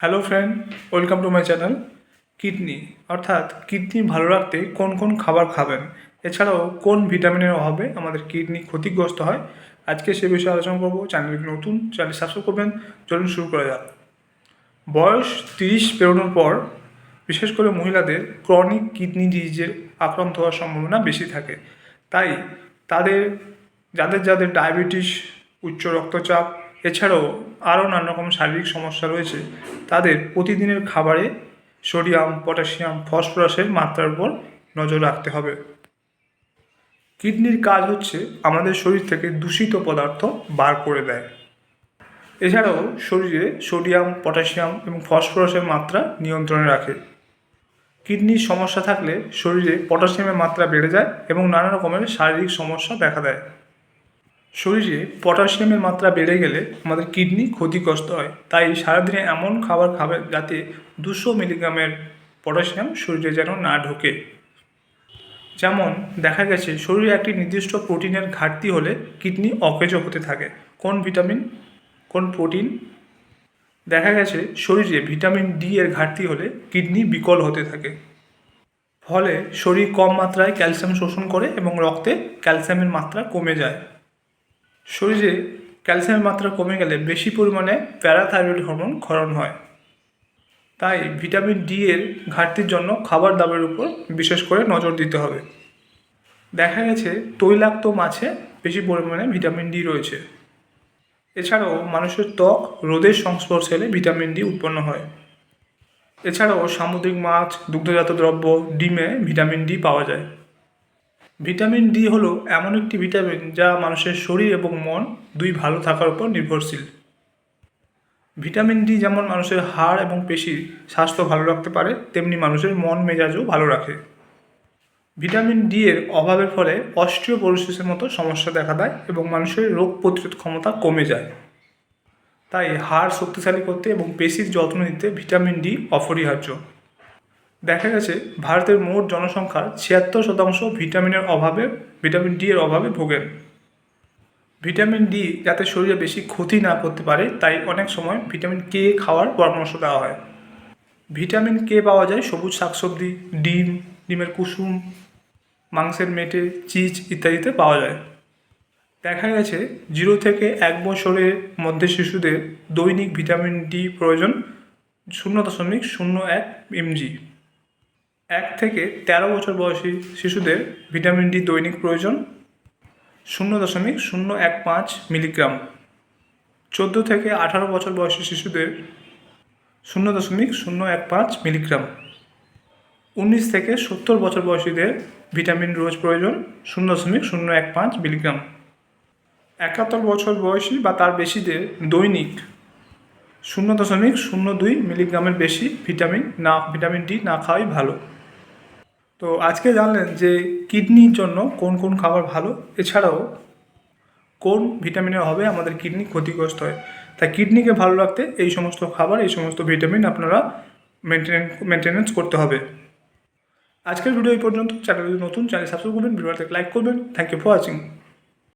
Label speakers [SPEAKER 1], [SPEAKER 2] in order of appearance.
[SPEAKER 1] Hello friend welcome to my channel kidney অর্থাৎ kidney ভালো রাখতে কোন কোন খাবার খাবেন? এছাড়াও কোন ভিটামিনের অভাবে আমাদের কিডনি ক্ষতিগ্রস্ত হয়? আজকে সে বিষয়ে আলোচনা করব। চ্যানেলটি নতুন চ্যানেল সাবস্ক্রাইব করবেন, চলুন শুরু করা যাক। বয়স তিরিশ পেরোনোর পর, বিশেষ করে মহিলাদের ক্রনিক কিডনি ডিজিজের আক্রান্ত হওয়ার সম্ভাবনা বেশি থাকে। তাই তাদের, যাদের যাদের ডায়াবেটিস উচ্চ রক্তচাপ এছাড়াও আরও নানা রকম শারীরিক সমস্যা রয়েছে, তাদের প্রতিদিনের খাবারে সোডিয়াম, পটাশিয়াম, ফসফরাসের মাত্রার উপর নজর রাখতে হবে। কিডনির কাজ হচ্ছে আমাদের শরীর থেকে দূষিত পদার্থ বার করে দেয়। এছাড়াও শরীরে সোডিয়াম, পটাশিয়াম এবং ফসফরাসের মাত্রা নিয়ন্ত্রণে রাখে। কিডনির সমস্যা থাকলে শরীরে পটাশিয়ামের মাত্রা বেড়ে যায় এবং নানা রকমের শারীরিক সমস্যা দেখা দেয়। শরীরে পটাশিয়ামের মাত্রা বেড়ে গেলে আমাদের কিডনি ক্ষতিগ্রস্ত হয়। তাই সারাদিনে এমন খাবার খাবে যাতে দুশো মিলিগ্রামের পটাশিয়াম শরীরে যেন না ঢোকে। যেমন দেখা গেছে, শরীরে একটি নির্দিষ্ট প্রোটিনের ঘাটতি হলে কিডনি অকেজো হতে থাকে। কোন ভিটামিন, কোন প্রোটিন? দেখা গেছে, শরীরে ভিটামিন ডি এর ঘাটতি হলে কিডনি বিকল হতে থাকে। ফলে শরীর কম মাত্রায় ক্যালসিয়াম শোষণ করে এবং রক্তে ক্যালসিয়ামের মাত্রা কমে যায়। শরীরে ক্যালসিয়ামের মাত্রা কমে গেলে বেশি পরিমাণে প্যারাথাইরয়েড হরমোন ক্ষরণ হয়। তাই ভিটামিন ডি এর ঘাটতির জন্য খাবার দাবারের উপর বিশেষ করে নজর দিতে হবে। দেখা গেছে তৈলাক্ত মাছে বেশি পরিমাণে ভিটামিন ডি রয়েছে। এছাড়াও মানুষের ত্বক, রোদের সংস্পর্শে এলে ভিটামিন ডি উৎপন্ন হয়। এছাড়াও সামুদ্রিক মাছ, দুগ্ধজাত দ্রব্য, ডিমে ভিটামিন ডি পাওয়া যায়। ভিটামিন ডি হলো এমন একটি ভিটামিন যা মানুষের শরীর এবং মন দুই ভালো থাকার উপর নির্ভরশীল। ভিটামিন ডি যেমন মানুষের হাড় এবং পেশির স্বাস্থ্য ভালো রাখতে পারে, তেমনি মানুষের মন মেজাজও ভালো রাখে। ভিটামিন ডি এর অভাবের ফলে অস্ট্রিওপোরোসিসের মতো সমস্যা দেখা দেয় এবং মানুষের রোগ প্রতিরোধ ক্ষমতা কমে যায়। তাই হাড় শক্তিশালী করতে এবং পেশির যত্ন নিতে ভিটামিন ডি অপরিহার্য। দেখা গেছে ভারতের মোট জনসংখ্যার ছিয়াত্তর শতাংশ ভিটামিনের অভাবে, ভিটামিন ডি এর অভাবে ভোগেন। ভিটামিন ডি যাতে শরীরে বেশি ক্ষতি না করতে পারে, তাই অনেক সময় ভিটামিন কে খাওয়ার পরামর্শ দেওয়া হয়। ভিটামিন কে পাওয়া যায় সবুজ শাকসবজি, ডিম, ডিমের কুসুম, মাংসের মেটে, চিজ ইত্যাদিতে পাওয়া যায়। দেখা গেছে জিরো থেকে এক বছরের মধ্যে শিশুদের দৈনিক ভিটামিন ডি প্রয়োজন শূন্য দশমিক শূন্য এক এমজি। এক থেকে তেরো বছর বয়সী শিশুদের ভিটামিন ডি দৈনিক প্রয়োজন শূন্য দশমিক শূন্য এক পাঁচ মিলিগ্রাম। চোদ্দ থেকে আঠারো বছর বয়সী শিশুদের শূন্য দশমিক শূন্য এক পাঁচ মিলিগ্রাম। উনিশ থেকে সত্তর বছর বয়সীদের ভিটামিন রোজ প্রয়োজন শূন্য দশমিক শূন্য এক পাঁচ মিলিগ্রাম। একাত্তর বছর বয়সী বা তার বেশিদের দৈনিক শূন্য দশমিক শূন্য দুই মিলিগ্রামের বেশি ভিটামিন না, ভিটামিন ডি না খাওয়াই ভালো। তো আজকে জানলেন যে কিডনির জন্য কোন কোন খাবার ভালো? এছাড়াও কোন ভিটামিনের হবে আমাদের কিডনি ক্ষতিগ্রস্ত হয়? তাই কিডনিকে ভালো রাখতে এই সমস্ত খাবার, এই সমস্ত ভিটামিন আপনারা মেনটেন মেনটেনেন্স করতে হবে। আজকের ভিডিও এই পর্যন্ত। চ্যানেল নতুন, চ্যানেল সাবস্ক্রাইব করবেন, ভিডিওটাকে লাইক করবেন। Thank you for watching